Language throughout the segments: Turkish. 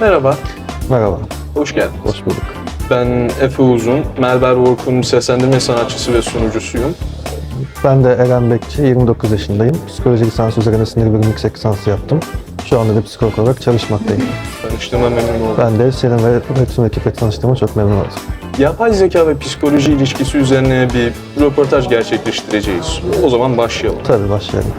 Merhaba, Merhaba, hoş geldin. hoş bulduk. Ben Efe Uzun, Melber Work'un seslendirme sanatçısı ve sunucusuyum. Ben de Eren Bekçi, 29 yaşındayım. Psikoloji lisansı üzerine sinir bölümü yüksek lisansı yaptım. Şu anda da psikolog olarak çalışmaktayım. Tanıştığıma memnun oldum. Ben de senin ve Üretim ekiple tanıştığıma çok memnun oldum. Yapay zeka ve psikoloji ilişkisi üzerine bir röportaj gerçekleştireceğiz. O zaman başlayalım. Tabii başlayalım.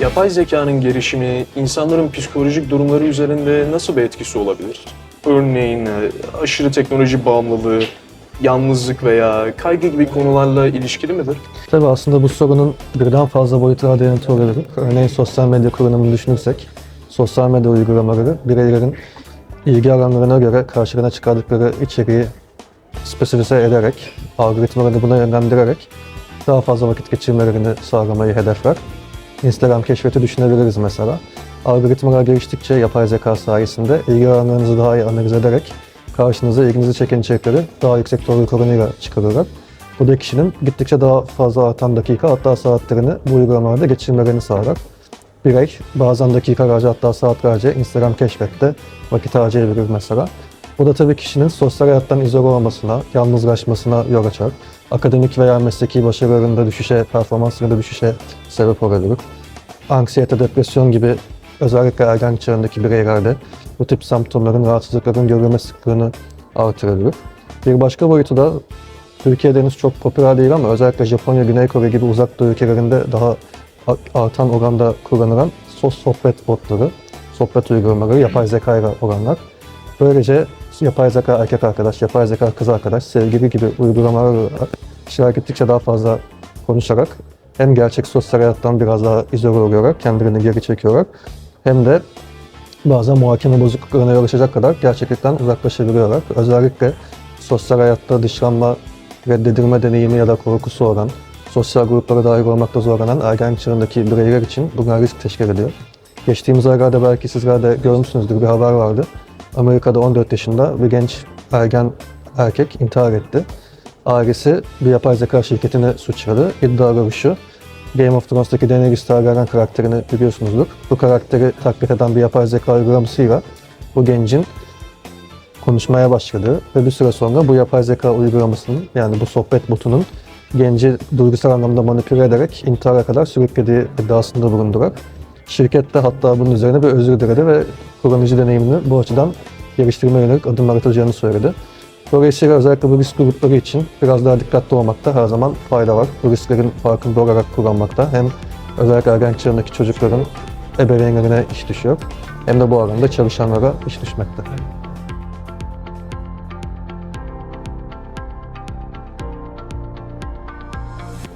Yapay zekanın gelişimi insanların psikolojik durumları üzerinde nasıl bir etkisi olabilir? Örneğin e, aşırı teknoloji bağımlılığı, yalnızlık veya kaygı gibi konularla ilişkili midir? Tabii aslında bu sorunun birden fazla boyutlara dayanıtı olabilir. Örneğin sosyal medya kullanımını düşünürsek, sosyal medya uygulamaları bireylerin ilgi alanlarına göre karşılarına çıkardıkları içeriği spesifize ederek, algoritmalarını buna yönlendirerek daha fazla vakit geçirmelerini sağlamayı hedefler. Instagram keşfeti düşünebiliriz mesela. Algoritmalar geliştikçe yapay zeka sayesinde ilgi alanlarınızı daha iyi analiz ederek karşınıza ilginizi çeken içerikleri daha yüksek doğruluk oranıyla çıkarırlar. Bu da kişinin gittikçe daha fazla artan dakika hatta saatlerini bu uygulamalarda geçirmelerini sağlar. Birey bazen dakikalarca hatta saatlerce Instagram keşfette vakit harcayabilir mesela. Bu da tabii kişinin sosyal hayattan izole olmasına, yalnızlaşmasına yol açar. Akademik veya mesleki başarılarında düşüşe, performanslarında düşüşe sebep olabilir. Anksiyete, depresyon gibi özellikle ergen çağındaki bireylerde bu tip semptomların, rahatsızlıkların görülme sıklığını artırabilir. Bir başka boyutu da Türkiye'de henüz çok popüler değil ama özellikle Japonya, Güney Kore gibi uzak doğu ülkelerinde daha artan oranda kullanılan sos sohbet botları, sohbet uygulamaları, yapay zeka ile olanlar. Böylece yapay zeka erkek arkadaş, yapay zeka kız arkadaş, sevgili gibi uygulamalarla kişiler gittikçe daha fazla konuşarak hem gerçek sosyal hayattan biraz daha izole oluyorlar, kendilerini geri çekiyorlar hem de bazen muhakeme bozukluklarına yol açacak kadar gerçeklikten uzaklaşabiliyorlar. Özellikle sosyal hayatta dışlanma, reddedilme deneyimi ya da korkusu olan, sosyal gruplara dahil olmakta zorlanan ergen çağındaki bireyler için bunlar risk teşkil ediyor. Geçtiğimiz aylarda belki sizler de görmüşsünüzdür bir haber vardı. Amerika'da 14 yaşında bir genç ergen erkek intihar etti. Ailesi bir yapay zeka şirketine suçladı. İddiaları şu, Game of Thrones'taki Daenerys Targaryen karakterini biliyorsunuzdur. Bu karakteri taklit eden bir yapay zeka uygulamasıyla bu gencin konuşmaya başladı ve bir süre sonra bu yapay zeka uygulamasının yani bu sohbet botunun genci duygusal anlamda manipüle ederek intihara kadar sürüklediği iddiasında bulundular. Şirket de hatta bunun üzerine bir özür diledi ve kullanıcı deneyimini bu açıdan geliştirmeye yönelik adımlar atacağını söyledi. Dolayısıyla özellikle bu risk grupları için biraz daha dikkatli olmakta her zaman fayda var. Bu risklerin farkında olarak kullanmakta hem özellikle ergen çağındaki çocukların ebeveynlerine iş düşüyor hem de bu alanda çalışanlara iş düşmekte.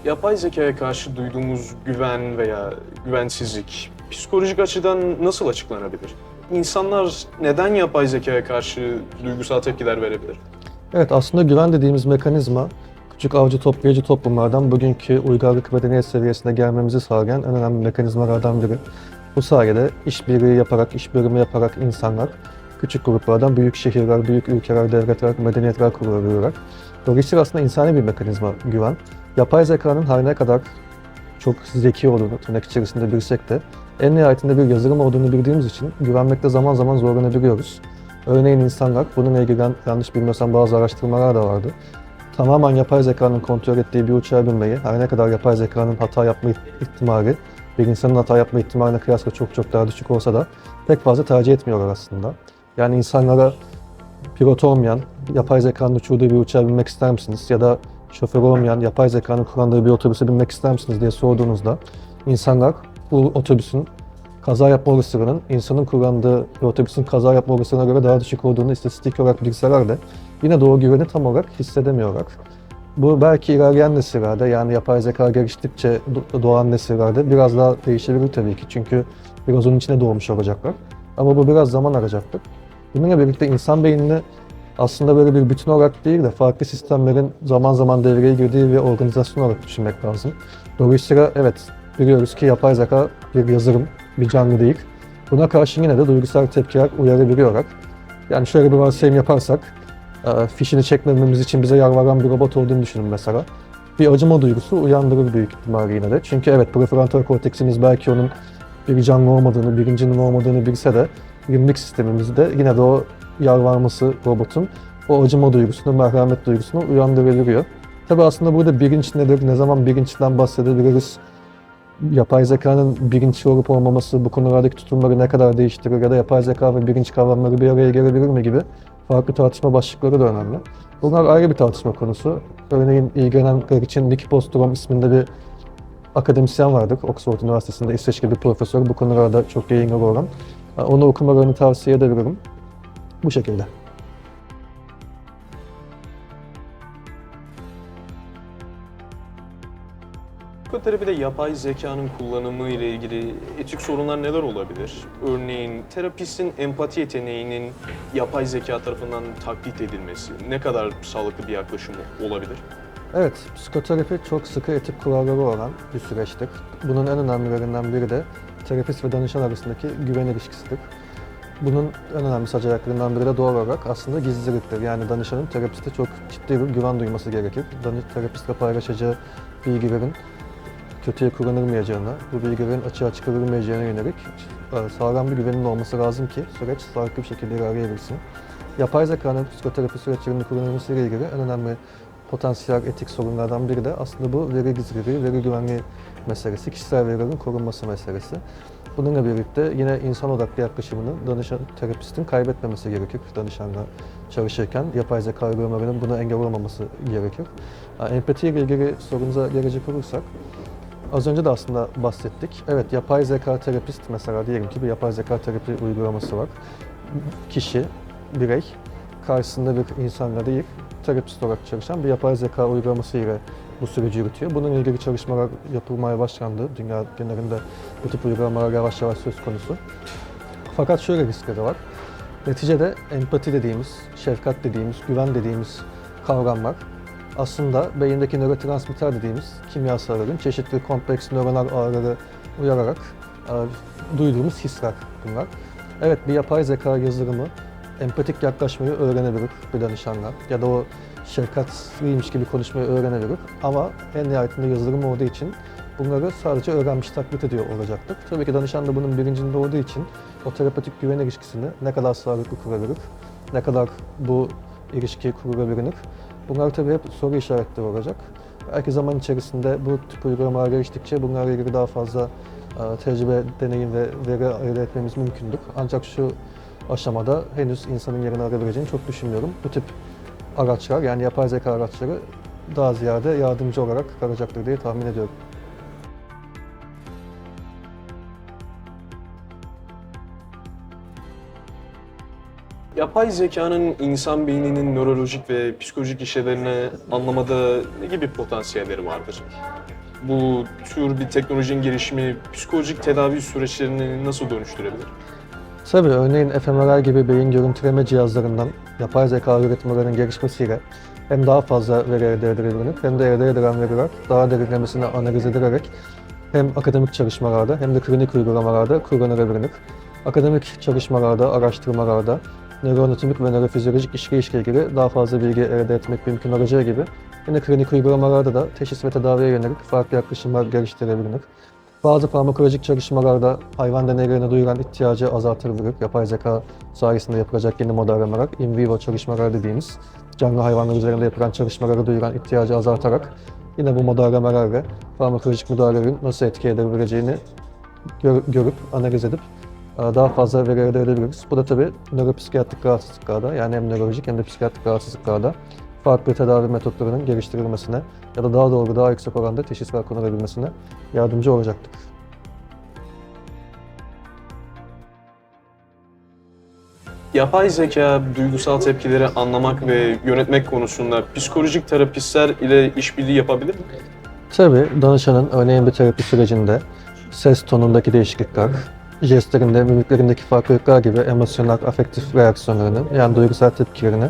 Yapay zekaya karşı duyduğumuz güven veya güvensizlik psikolojik açıdan nasıl açıklanabilir? İnsanlar neden yapay zekaya karşı duygusal tepkiler verebilir? Evet aslında güven dediğimiz mekanizma küçük avcı toplayıcı toplumlardan bugünkü uygarlık medeniyet seviyesine gelmemizi sağlayan en önemli mekanizmalardan biri. Bu sayede işbirliği yaparak, iş bölümü yaparak insanlar küçük gruplardan büyük şehirler, büyük ülkeler, devletler, medeniyetler kurabiliyorlar. Dolayısıyla aslında insani bir mekanizma güven. Yapay zekanın her ne kadar çok zeki olduğunu tırnak içerisinde bilsek de en nihayetinde bir yazılım olduğunu bildiğimiz için güvenmekte zaman zaman zorlanabiliyoruz. Örneğin insanlar, bununla ilgili ben yanlış bilmiyorsam bazı araştırmalar da vardı. Tamamen yapay zekanın kontrol ettiği bir uçağa binmeyi, her ne kadar yapay zekanın hata yapma ihtimali, bir insanın hata yapma ihtimaline kıyasla çok çok daha düşük olsa da pek fazla tercih etmiyorlar aslında. Yani insanlara pilot olmayan, yapay zekanın uçurduğu bir uçağa binmek ister misiniz? Ya da şoför olmayan, yapay zekanın kullandığı bir otobüse binmek ister misiniz diye sorduğunuzda insanlar bu otobüsün kaza yapma olasılığının insanın kullandığı bir otobüsün kaza yapma olasılığına göre daha düşük olduğunu istatistik olarak bilseler de yine o güveni tam olarak hissedemiyorlar. Bu belki ilerleyen nesillerde yani yapay zeka geliştikçe do- doğan nesillerde biraz daha değişebilir tabii ki. Çünkü biraz onun içine doğmuş olacaklar. Ama bu biraz zaman alacaktır. Bununla birlikte insan beynini aslında böyle bir bütün olarak değil de farklı sistemlerin zaman zaman devreye girdiği bir organizasyon olarak düşünmek lazım. Dolayısıyla evet biliyoruz ki yapay zeka bir yazılım, bir canlı değil. Buna karşın yine de duygusal tepkiler uyarabiliyorlar. Yani şöyle bir varsayım yaparsak, e, fişini çekmememiz için bize yalvaran bir robot olduğunu düşünün mesela. bir acıma duygusu uyandırır büyük ihtimalle yine de. Çünkü evet prefrontal korteksimiz belki onun bir canlı olmadığını, birincinin olmadığını bilse de limbik sistemimizde yine de o yalvarması robotun o acıma duygusunu, merhamet duygusunu uyandırabiliyor. Tabi aslında burada bilinç nedir, ne zaman bilinçten bahsedebiliriz, yapay zekanın bilinçli olup olmaması bu konulardaki tutumları ne kadar değiştirir ya da yapay zeka ve bilinç kavramları bir araya gelebilir mi gibi farklı tartışma başlıkları da önemli. Bunlar ayrı bir tartışma konusu. Örneğin ilgilenenler için Nick Bostrom isminde bir akademisyen vardır. Oxford Üniversitesi'nde İsveçli bir profesör. Bu konularda çok yayınları olan. Onu okumalarını tavsiye edebilirim. Bu şekilde. Psikoterapide yapay zekanın kullanımı ile ilgili etik sorunlar neler olabilir? Örneğin terapistin empati yeteneğinin yapay zeka tarafından taklit edilmesi ne kadar sağlıklı bir yaklaşım olabilir? Evet, psikoterapi çok sıkı etik kuralları olan bir süreçtir. Bunun en önemlilerinden biri de terapist ve danışan arasındaki güven ilişkisidir. Bunun en önemli sac ayaklarından biri de doğal olarak aslında gizliliktir. Yani danışanın terapiste çok ciddi bir güven duyması gerekir. Danış, terapistle paylaşacağı bilgilerin kötüye kullanılmayacağına, bu bilgilerin açığa çıkarılmayacağına yönelik e, sağlam bir güvenin olması lazım ki süreç sağlıklı bir şekilde ilerleyebilsin. Yapay zekanın psikoterapi süreçlerinde kullanılması ile ilgili en önemli potansiyel etik sorunlardan biri de aslında bu veri gizliliği, veri güvenliği meselesi, kişisel verilerin korunması meselesi. Bununla birlikte yine insan odaklı yaklaşımını danışan terapistin kaybetmemesi gerekir danışanla çalışırken. Yapay zeka uygulamalarının buna engel olmaması gerekir. Yani Empati ile ilgili sorunuza gelecek olursak, az önce de aslında bahsettik. Evet, yapay zeka terapist mesela diyelim ki bir yapay zeka terapi uygulaması var. Kişi, birey, karşısında bir insanla değil, terapist olarak çalışan bir yapay zeka uygulaması ile bu süreci yürütüyor. Bununla ilgili çalışmalar yapılmaya başlandı. Dünya genelinde bu tip uygulamalar yavaş yavaş söz konusu. Fakat şöyle riskleri var. Neticede empati dediğimiz, şefkat dediğimiz, güven dediğimiz kavramlar aslında beyindeki nörotransmitter dediğimiz kimyasalların çeşitli kompleks nöronal ağları uyararak e, duyduğumuz hisler bunlar. Evet bir yapay zeka yazılımı empatik yaklaşmayı öğrenebilir bir danışanla ya da o şefkatliymiş gibi konuşmayı öğrenebilir ama en nihayetinde yazılım olduğu için bunları sadece öğrenmiş taklit ediyor olacaktır. Tabii ki danışan da bunun bilincinde olduğu için o terapetik güven ilişkisini ne kadar sağlıklı kurabilir, ne kadar bu ilişkiyi kurulabilir. Bunlar tabii hep soru işaretleri olacak. Belki zaman içerisinde bu tip uygulamalar geliştikçe bunlarla ilgili daha fazla e, tecrübe, deneyim ve veri elde etmemiz mümkündür. Ancak şu aşamada henüz insanın yerini alabileceğini çok düşünmüyorum. Bu tip araçlar yani yapay zeka araçları daha ziyade yardımcı olarak kalacaktır diye tahmin ediyorum. Yapay zekanın insan beyninin nörolojik ve psikolojik işlevlerini anlamada ne gibi potansiyelleri vardır? Bu tür bir teknolojinin gelişimi psikolojik tedavi süreçlerini nasıl dönüştürebilir? Tabii örneğin fMRI gibi beyin görüntüleme cihazlarından yapay zeka üretimlerinin gelişmesiyle hem daha fazla veri elde edilebilir hem de elde edilen veriler daha derinlemesine analiz edilerek hem akademik çalışmalarda hem de klinik uygulamalarda kullanılabilir. Akademik çalışmalarda, araştırmalarda nöroanatomik ve nörofizyolojik işleyişle ilgili daha fazla bilgi elde etmek mümkün olacağı gibi yine klinik uygulamalarda da teşhis ve tedaviye yönelik farklı yaklaşımlar geliştirilebilir. Bazı farmakolojik çalışmalarda hayvan deneylerine duyulan ihtiyacı azaltılır. Yapay zeka sayesinde yapılacak yeni modellamalar, in vivo çalışmalar dediğimiz canlı hayvanlar üzerinde yapılan çalışmalara duyulan ihtiyacı azaltarak yine bu modellemelerle farmakolojik müdahalelerin nasıl etki edebileceğini gör- görüp, analiz edip daha fazla veri elde edebiliriz. Bu da tabii nöropsikiyatrik rahatsızlıklarda yani hem nörolojik hem de psikiyatrik rahatsızlıklarda farklı tedavi metotlarının geliştirilmesine ya da daha doğru, daha yüksek oranda teşhisler konulabilmesine yardımcı olacaktır. Yapay zeka duygusal tepkileri anlamak ve yönetmek konusunda psikolojik terapistler ile işbirliği yapabilir mi? Tabii danışanın örneğin bir terapi sürecinde ses tonundaki değişiklikler, jestlerinde, mimiklerindeki farklılıklar gibi emosyonel, afektif reaksiyonlarını yani duygusal tepkilerini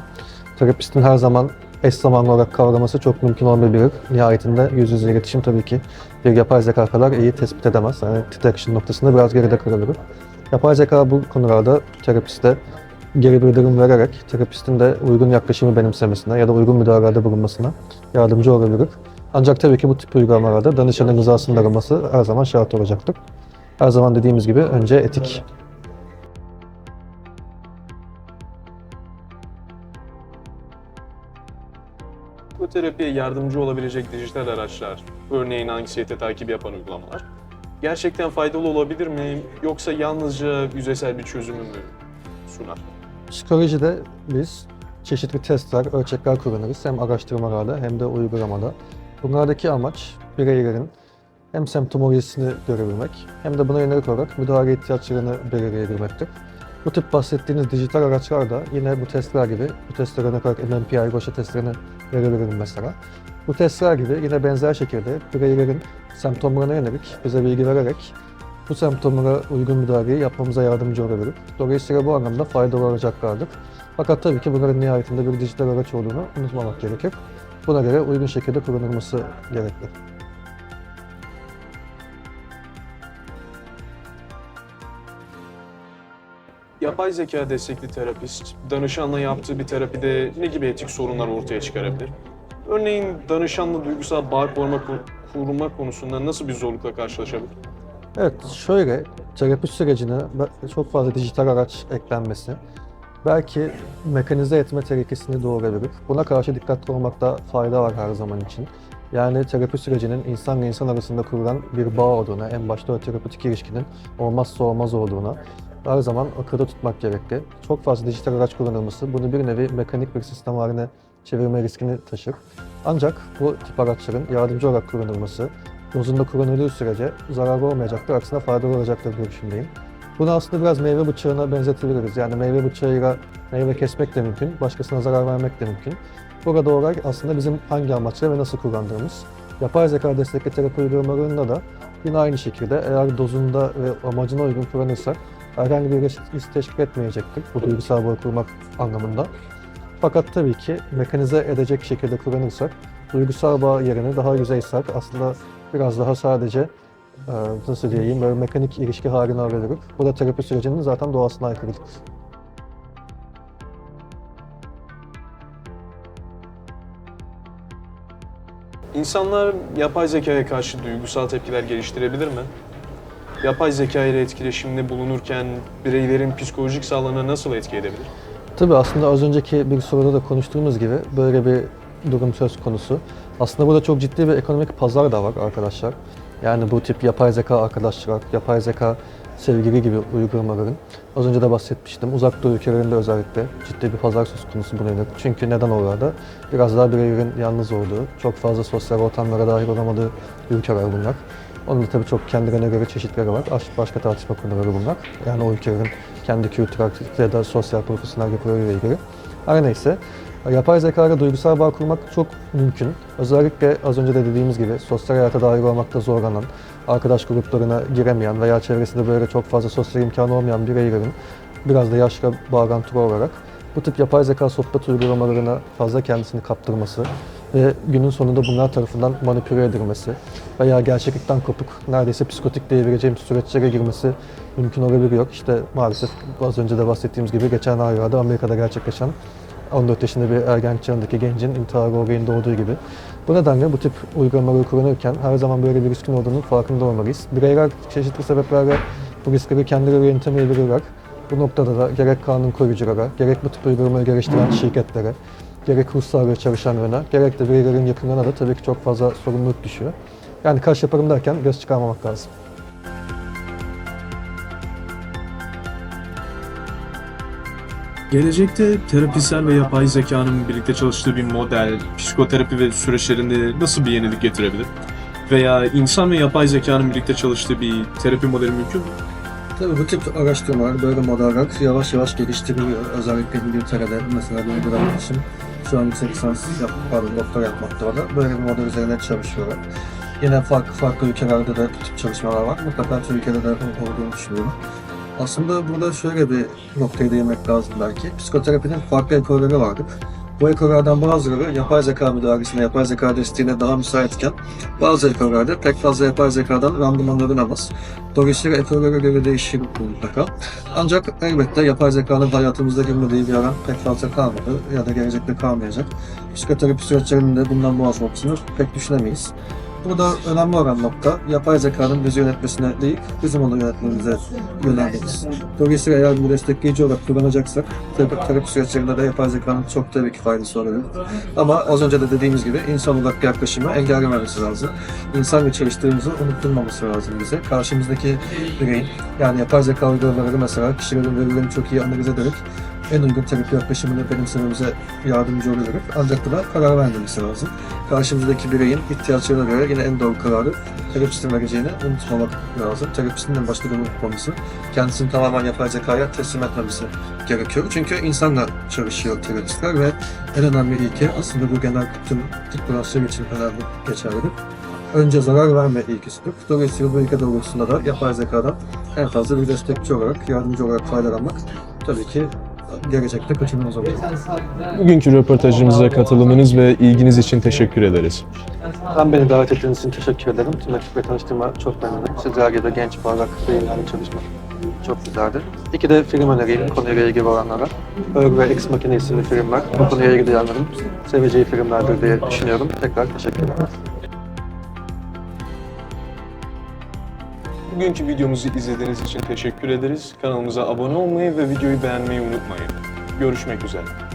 terapistin her zaman eş zamanlı olarak kavraması çok mümkün olmayabilir. Nihayetinde yüz yüze iletişim tabii ki bir yapay zeka kadar iyi tespit edemez. Yani detection noktasında biraz geride kalabilir. Yapay zeka bu konularda terapiste geri bildirim vererek terapistin de uygun yaklaşımı benimsemesine ya da uygun müdahalede bulunmasına yardımcı olabilir. Ancak tabii ki bu tip uygulamalarda danışanın rızasının arınması her zaman şart olacaktır. Her zaman dediğimiz gibi önce etik Psikoterapiye yardımcı olabilecek dijital araçlar, örneğin anksiyete takibi yapan uygulamalar, gerçekten faydalı olabilir mi yoksa yalnızca yüzeysel bir çözümü mü sunar? Psikolojide biz çeşitli testler, ölçekler kullanırız. Hem araştırmalarda hem de uygulamada. Bunlardaki amaç bireylerin hem semptomolojisini görebilmek hem de buna yönelik olarak müdahale ihtiyaçlarını belirleyebilmektir. Bu tip bahsettiğiniz dijital araçlar da yine bu testler gibi, bu testlere örnek olarak MMPI, Gosha testlerini verebilirim mesela. Bu testler gibi yine benzer şekilde bireylerin semptomlarına yönelik bize bilgi vererek bu semptomlara uygun müdahaleyi yapmamıza yardımcı olabilir. Dolayısıyla bu anlamda faydalı olacaklardır. Fakat tabii ki bunların nihayetinde bir dijital araç olduğunu unutmamak gerekir. Buna göre uygun şekilde kullanılması gerekli. Yapay zeka destekli terapist, danışanla yaptığı bir terapide ne gibi etik sorunlar ortaya çıkarabilir? Örneğin danışanla duygusal bağ kurma, kurma konusunda nasıl bir zorlukla karşılaşabilir? Evet, şöyle terapi sürecine çok fazla dijital araç eklenmesi belki mekanize etme tehlikesini doğurabilir. Buna karşı dikkatli olmakta fayda var her zaman için. Yani terapi sürecinin insanla insan arasında kurulan bir bağ olduğuna, en başta o terapötik ilişkinin olmazsa olmaz olduğuna her zaman akılda tutmak gerekli. Çok fazla dijital araç kullanılması bunu bir nevi mekanik bir sistem haline çevirme riskini taşır. Ancak bu tip araçların yardımcı olarak kullanılması, dozunda kullanıldığı sürece zararlı olmayacaktır, aksine faydalı olacaktır görüşündeyim. Bunu aslında biraz meyve bıçağına benzetebiliriz. Yani meyve bıçağıyla meyve kesmek de mümkün, başkasına zarar vermek de mümkün. Burada olay aslında bizim hangi amaçla ve nasıl kullandığımız. Yapay zeka destekli terapi uygulamalarında da yine aynı şekilde eğer dozunda ve amacına uygun kullanırsak herhangi bir risk teşkil etmeyecektir bu duygusal bağ kurmak anlamında. Fakat tabii ki mekanize edecek şekilde kullanırsak duygusal bağ yerine daha yüzeysel aslında biraz daha sadece e, nasıl diyeyim böyle mekanik ilişki haline alabilir. Bu da terapi sürecinin zaten doğasına aykırıdır. İnsanlar yapay zekaya karşı duygusal tepkiler geliştirebilir mi? Yapay zeka ile etkileşimde bulunurken bireylerin psikolojik sağlığına nasıl etki edebilir? Tabii aslında az önceki bir soruda da konuştuğumuz gibi böyle bir durum söz konusu. Aslında burada çok ciddi bir ekonomik pazar da var arkadaşlar. Yani bu tip yapay zeka arkadaşlar, yapay zeka sevgili gibi uygulamaların az önce de bahsetmiştim. Uzak Doğu ülkelerinde özellikle ciddi bir pazar söz konusu buna yönelik. Çünkü neden orada? Biraz daha bireylerin yalnız olduğu, çok fazla sosyal ortamlara dahil olamadığı ülkeler bunlar. Onun da tabii çok kendine göre çeşitleri var. Aş- Başka tartışma konuları bunlar. Yani o ülkelerin kendi kültürel ya da sosyal profesyonel yapılarıyla ilgili. Her neyse, yapay zeka ile duygusal bağ kurmak çok mümkün. Özellikle az önce de dediğimiz gibi sosyal hayata dahil olmakta zorlanan, arkadaş gruplarına giremeyen veya çevresinde böyle çok fazla sosyal imkanı olmayan bireylerin biraz da yaşla bağlantılı olarak bu tip yapay zeka sohbet uygulamalarına fazla kendisini kaptırması ve günün sonunda bunlar tarafından manipüle edilmesi veya gerçeklikten kopuk, neredeyse psikotik diyebileceğim süreçlere girmesi mümkün olabiliyor. İşte maalesef az önce de bahsettiğimiz gibi geçen aylarda Amerika'da gerçekleşen 14 yaşında bir ergen çağındaki gencin intihar olayında olduğu gibi. Bu nedenle bu tip uygulamaları kullanırken her zaman böyle bir riskin olduğunun farkında olmalıyız. Bireyler çeşitli sebeplerle bu riskleri kendileri yönetemeyebilirler. Bu noktada da gerek kanun koyuculara, gerek bu tip uygulamayı geliştiren şirketlere, gerek ruh sağlığı çalışanlarına, gerek de bireylerin yakınlarına da tabii ki çok fazla sorumluluk düşüyor. Yani kaş yaparım derken göz çıkarmamak lazım. Gelecekte terapistler ve yapay zekanın birlikte çalıştığı bir model, psikoterapi ve süreçlerinde nasıl bir yenilik getirebilir? Veya insan ve yapay zekanın birlikte çalıştığı bir terapi modeli mümkün mü? Tabii bu tip araştırmalar, böyle modeller yavaş yavaş geliştiriliyor. Özellikle İngiltere'de mesela bir arkadaşım şu an yüksek lisans yap, pardon doktor yapmakta orada. Böyle bir model üzerine çalışıyorlar. Yine farklı farklı ülkelerde de bu tip çalışmalar var. Mutlaka Türkiye'de de olduğunu düşünüyorum. Aslında burada şöyle bir noktaya değinmek lazım belki. Psikoterapinin farklı ekolleri vardır. Bu ekorlardan bazıları yapay zeka müdahalesine, yapay zeka desteğine daha müsaitken bazı ekorlarda pek fazla yapay zekadan randımanların az. Dolayısıyla ekorlara göre değişir mutlaka. Ancak elbette yapay zekanın hayatımızda girmediği bir alan pek fazla kalmadı ya da gelecekte kalmayacak. Psikoterapi süreçlerinin bundan muaf olmasını pek düşünemeyiz. Burada önemli olan nokta yapay zekanın bizi yönetmesine değil, bizim onu yönetmemize yönelmemiz. Dolayısıyla eğer bunu destekleyici olarak kullanacaksak terapi, terapi süreçlerinde de yapay zekanın çok tabii ki faydası olabilir. Ama az önce de dediğimiz gibi insan olarak yaklaşımı engellememesi lazım. İnsanla çalıştığımızı unutturmaması lazım bize. Karşımızdaki bireyin yani yapay zeka uygulamaları mesela kişilerin verilerini çok iyi analiz ederek en uygun terapi yaklaşımını benimsememize yardımcı olabilir. Ancak buna karar vermemiz lazım. Karşımızdaki bireyin ihtiyaçlarına göre yine en doğru kararı terapistin vereceğini unutmamak lazım. Terapistin en başta bunu unutmaması, kendisini tamamen yapay zekaya teslim etmemesi gerekiyor. Çünkü insanla çalışıyor terapistler ve en önemli ilke aslında bu genel tüm depresyon için önemli geçerlidir. Önce zarar verme ilkesidir. Dolayısıyla bu ilke doğrultusunda da yapay zekadan en fazla bir destekçi olarak, yardımcı olarak faydalanmak tabii ki gelecekte kaçınılmaz olacak. Bugünkü röportajımıza katılımınız ve ilginiz için teşekkür ederiz. Ben beni davet ettiğiniz için teşekkür ederim. Tüm ekiple tanıştığıma çok memnunum. Sizler gibi genç parlak beyinlerle çalışmak çok güzeldi. İki de film önereyim konuyla ilgili olanlara. Örg ve Ex Machina isimli filmler. Bu konuya ilgili yanların seveceği filmlerdir diye düşünüyorum. Tekrar teşekkür ederim. Bugünkü videomuzu izlediğiniz için teşekkür ederiz. Kanalımıza abone olmayı ve videoyu beğenmeyi unutmayın. Görüşmek üzere.